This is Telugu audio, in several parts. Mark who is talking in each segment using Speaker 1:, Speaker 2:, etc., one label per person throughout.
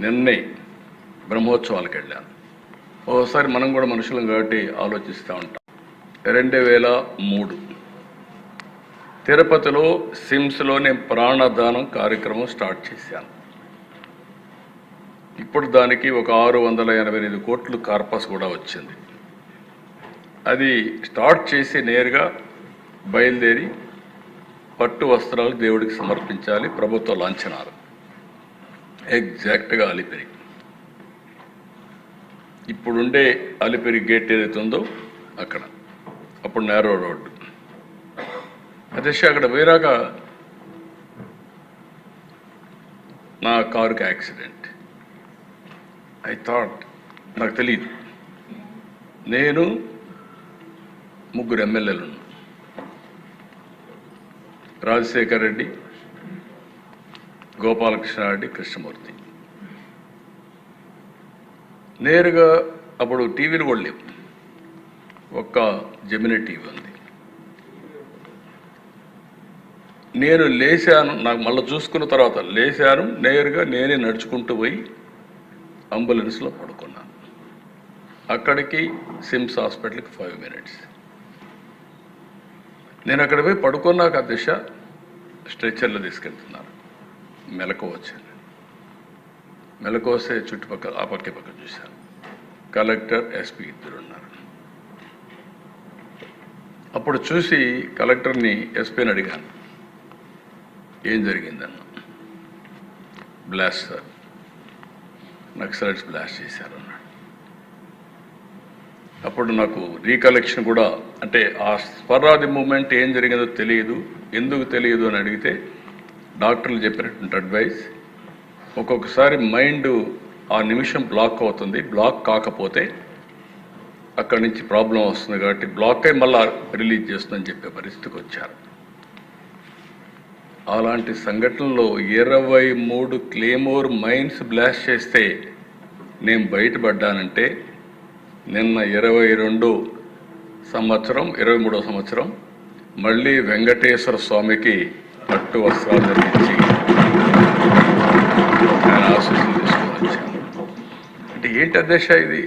Speaker 1: నిన్నే బ్రహ్మోత్సవాలకు వెళ్ళాను. ఓసారి మనం కూడా మనుషులం కాబట్టి ఆలోచిస్తూ ఉంటాం. రెండు వేల మూడు తిరుపతిలో సిమ్స్లో నేను ప్రాణదానం కార్యక్రమం స్టార్ట్ చేశాను. ఇప్పుడు దానికి ఒక ఆరు వందల ఎనభై ఎనిమిది కోట్లు కార్పస్ కూడా వచ్చింది. అది స్టార్ట్ చేసి నేరుగా బయలుదేరి పట్టు వస్త్రాలు దేవుడికి సమర్పించాలి ప్రభుత్వ లాంఛనాలు. ఎగ్జాక్ట్గా అలిపిరి ఇప్పుడుండే అలిపిరి గేట్ ఏదైతే ఉందో అక్కడ. అప్పుడు నేరో రోడ్డు. అదే అక్కడ వేరాక నా కారుకి యాక్సిడెంట్. ఐ థాట్ నాకు తెలియదు నేను ముగ్గురు ఎమ్మెల్యేలు ఉన్నాం రాజశేఖర్ రెడ్డి గోపాలకృష్ణారెడ్డి కృష్ణమూర్తి. నేరుగా అప్పుడు టీవీలు కూడా లేవు. ఒక్క జమినీ టీవీ ఉంది. నేను లేచాను నాకు మళ్ళీ చూసుకున్న తర్వాత లేచాను నేరుగా నేనే నడుచుకుంటూ పోయి అంబులెన్స్లో పడుకున్నాను. అక్కడికి సిమ్స్ హాస్పిటల్కి ఫైవ్ మినిట్స్. నేను అక్కడ పోయి పడుకున్నాక దిశ స్ట్రెచ్చర్లో తీసుకెళ్తున్నారు. మెలకు వచ్చాను మెలకు వస్తే చుట్టుపక్కల ఆ పక్క పక్క చూశాను. కలెక్టర్ ఎస్పీ ఇద్దరు ఉన్నారు. అప్పుడు చూసి కలెక్టర్ని ఎస్పీని అడిగాను. ఏం జరిగిందన్న? Blast sir. నక్సలైట్స్ బ్లాస్ట్ చేశారు అన్నాడు. అప్పుడు నాకు రీకలెక్షన్ కూడా అంటే ఆ స్వరాది మూమెంట్ ఏం జరిగిందో తెలియదు ఎందుకు తెలియదు అని అడిగితే డాక్టర్లు చెప్పినటువంటి అడ్వైస్. ఒక్కొక్కసారి మైండ్ ఆ నిమిషం బ్లాక్ అవుతుంది బ్లాక్ కాకపోతే అక్కడి నుంచి ప్రాబ్లం వస్తుంది కాబట్టి బ్లాక్ అయి మళ్ళా రిలీజ్ చేస్తుందని చెప్పే పరిస్థితికి వచ్చారు. అలాంటి సంఘటనలో ఇరవై మూడు క్లేమోర్ మైన్స్ బ్లాస్ట్ చేస్తే నేను బయటపడ్డానంటే నిన్న ఇరవై రెండు సంవత్సరం ఇరవై మూడో సంవత్సరం మళ్ళీ వెంకటేశ్వర స్వామికి పట్టు వస్త్రాలు ధరించి ఆయన ఆశీస్సులు తీసుకుని వచ్చాను అంటే ఏంటి అధ్యక్ష ఇది?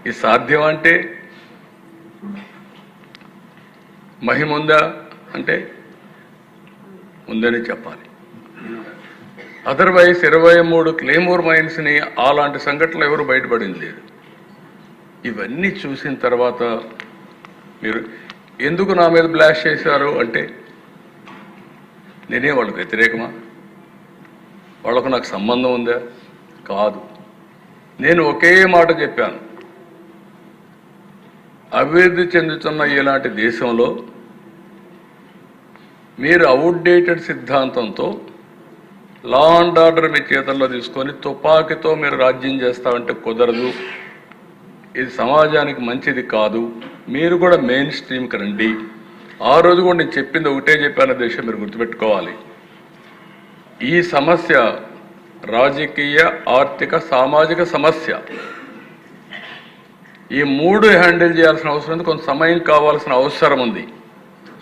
Speaker 1: ఇది సాధ్యం అంటే మహిమ ఉందా అంటే ఉందని చెప్పాలి. అదర్వైజ్ ఇరవై మూడు క్లేమోర్ మైన్స్ని అలాంటి సంఘటనలు ఎవరు బయటపడింది లేదు. ఇవన్నీ చూసిన తర్వాత మీరు ఎందుకు నా మీద బ్లాష్ చేశారు అంటే నేనే వాళ్ళకి వ్యతిరేకమా? వాళ్ళకు నాకు సంబంధం ఉందా? కాదు. నేను ఒకే మాట చెప్పాను. అభివృద్ధి చెందుతున్న ఇలాంటి దేశంలో మీరు అవుట్డేటెడ్ సిద్ధాంతంతో లా అండ్ ఆర్డర్ మీ చేతల్లో తీసుకొని తుపాకీతో మీరు రాజ్యం చేస్తామంటే కుదరదు. ఇది సమాజానికి మంచిది కాదు. మీరు కూడా మెయిన్ స్ట్రీమ్కి రండి. ఆ రోజు కూడా నేను చెప్పింది ఒకటే చెప్పాను దేశం మీరు గుర్తుపెట్టుకోవాలి. ఈ సమస్య రాజకీయ ఆర్థిక సామాజిక సమస్య. ఈ మూడు హ్యాండిల్ చేయాల్సిన అవసరం ఉంది కొంత సమయం కావాల్సిన అవసరం ఉంది.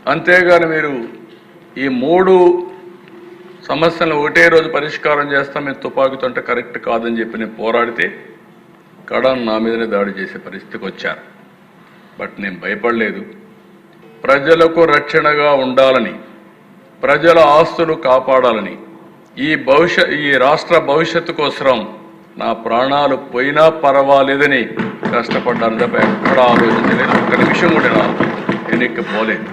Speaker 1: అంతేగాని మీరు ఈ మూడు సమస్యలను ఒకటే రోజు పరిష్కారం చేస్తాం మేము తుపాకీతో అంటే కరెక్ట్ కాదని చెప్పి నేను పోరాడితే కడాన్ నా మీదనే దాడి చేసే పరిస్థితికి వచ్చారు. బట్ నేను భయపడలేదు. ప్రజలకు రక్షణగా ఉండాలని ప్రజల ఆస్తులు కాపాడాలని ఈ భవిష్య ఈ రాష్ట్ర భవిష్యత్తు కోసం నా ప్రాణాలు పోయినా పర్వాలేదని కష్టపడ్డాను తప్ప ఎక్కడ ఆలోచించలేదు. ఒక్క నిమిషం కూడా నా వెనక్కి పోలేదు